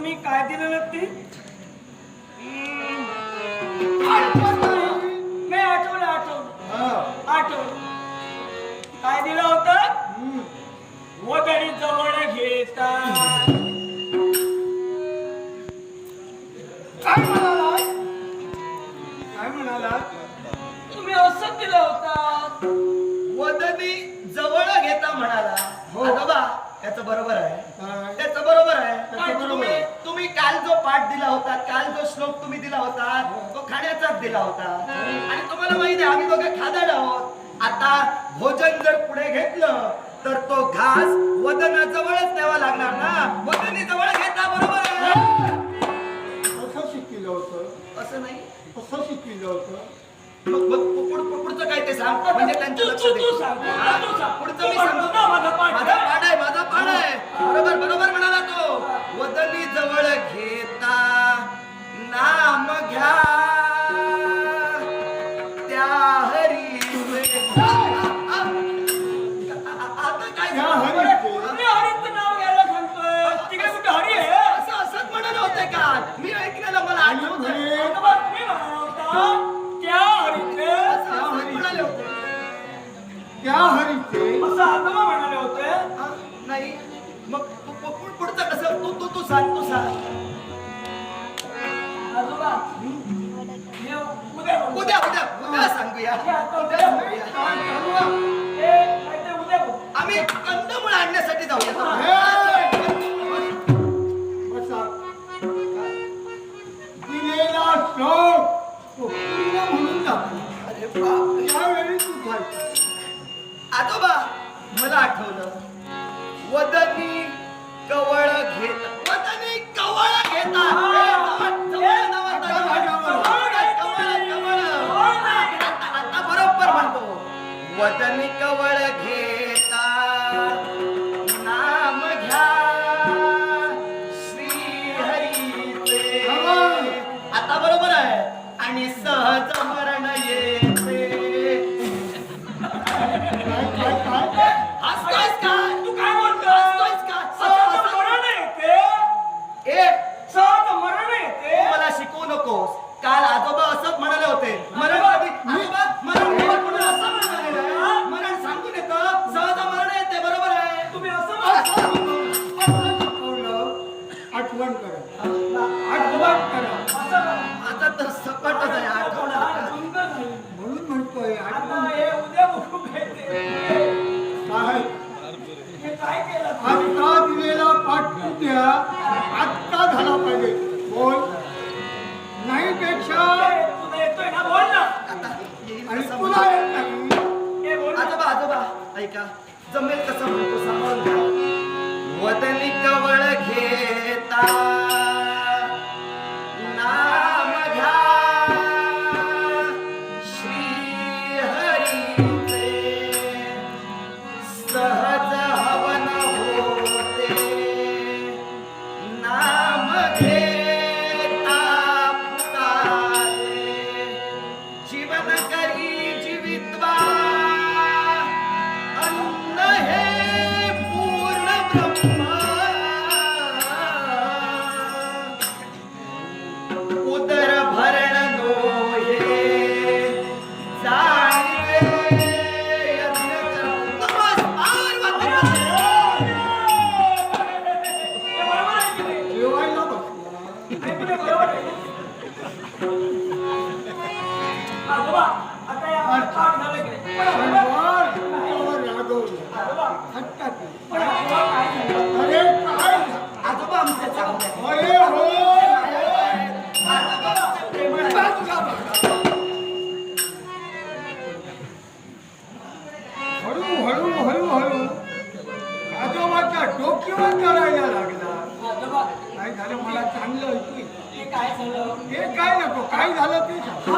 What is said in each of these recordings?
तुम्ही काय दिलेलं ते नाही. नाही आठवलं आठवलं. आठवलं. काय दिलं होतं. वगडी जवळ घेता. काय म्हणाला काय म्हणाला तुम्ही असं दिलं होता. वदनी जवळ घेता म्हणाला. हो. आजोबा त्याचं बरोबर आहे? त्याचं बरोबर आहे. पण तुम्ही आहे. तुम्ही काल जो पाठ दिला होता काल जो श्लोक तुम्ही दिला होता तो खाण्याचाच दिला होता. आणि तुम्हाला माहिती आहे आम्ही दोघे खादाड आहोत. आता भोजन जर पुढे घेतलं तर तो घास वदनाजवळच न्यावा लागणार ना? वदनी जवळ घेता बरोबर. आहे कसं शिकविलं होतं? असं नाही. कसं शिकविलं होतं? पुढचं काय ते सांग म्हणजे त्यांचं लक्ष दे. हा? पुढचं मी सांगतो. माझा पाठ माझा आहे. आहे आहे. बरोबर बरोबर म्हणाला तो. वदनी जवळ घेता नाम घ्या. त्या हरी आता काय झालं? तुम्ही हरीचं नाव घ्यायला सांगतोय. तिकडे कुठे हरी आहे? असं असंच म्हणाले होते का? मी ऐकलेलं मला आणि आठवत म्हणे, आजोबा, तुम्ही म्हणाला होता त्या हरीचे असं असंच म्हणाले होते. त्या हरीचे असं आजोबा म्हणाले होते? नाही. मग पु- पुढचं कसं? तू तू तू सांग तू सांग. आजोबा उद्या. उद्या उद्या सांगूया. ते. आम्ही कंदमुळ आणण्यासाठी जाऊया. हे! बसा. दिलेला जमेल आजोबा, आता या झालं डोक्यावर करायला लागला काय झालं मला चांगलं ऐकू. हे काय झालं? हे काय नको काय झालं ते सांग.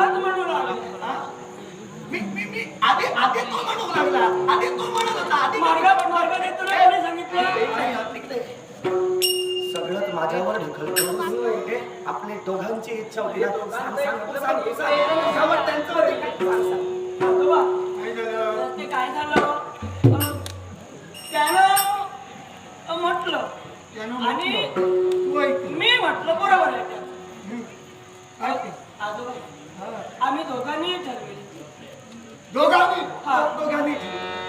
हा? मी मी मी आधी आधी तो म्हणू लागला आधी तो म्हणत होता आधी मार्ग मार्ग देतो ना कोणी सांगितलं नाही, हात निघले. सगळंच माझ्यावर ढकलतो हे आपले दोघांची इच्छा होती ना सांग, सांग, तू सांग, तू सांग. त्यावर त्यांचं होते काय? सांग, सांग. आम्ही दोघांनी ठरविले. दोघांनी? हा. दोघांनी.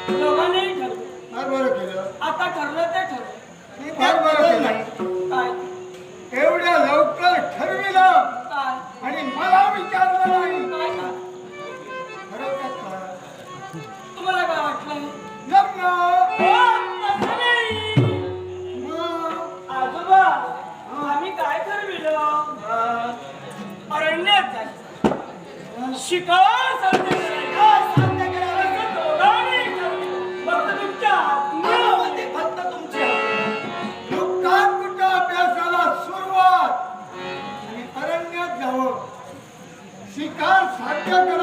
दोघांनी ठरविले. फार बरं केलं. आता ठरलं ते ठरलं मी फार बरं केलं. शिकार साध्य फक्त तुमच्या आज्ञा फक्त तुमची हवी. कुठं अभ्यासाला सुरुवात? आणि अरण्यात जावं. शिकार साध्य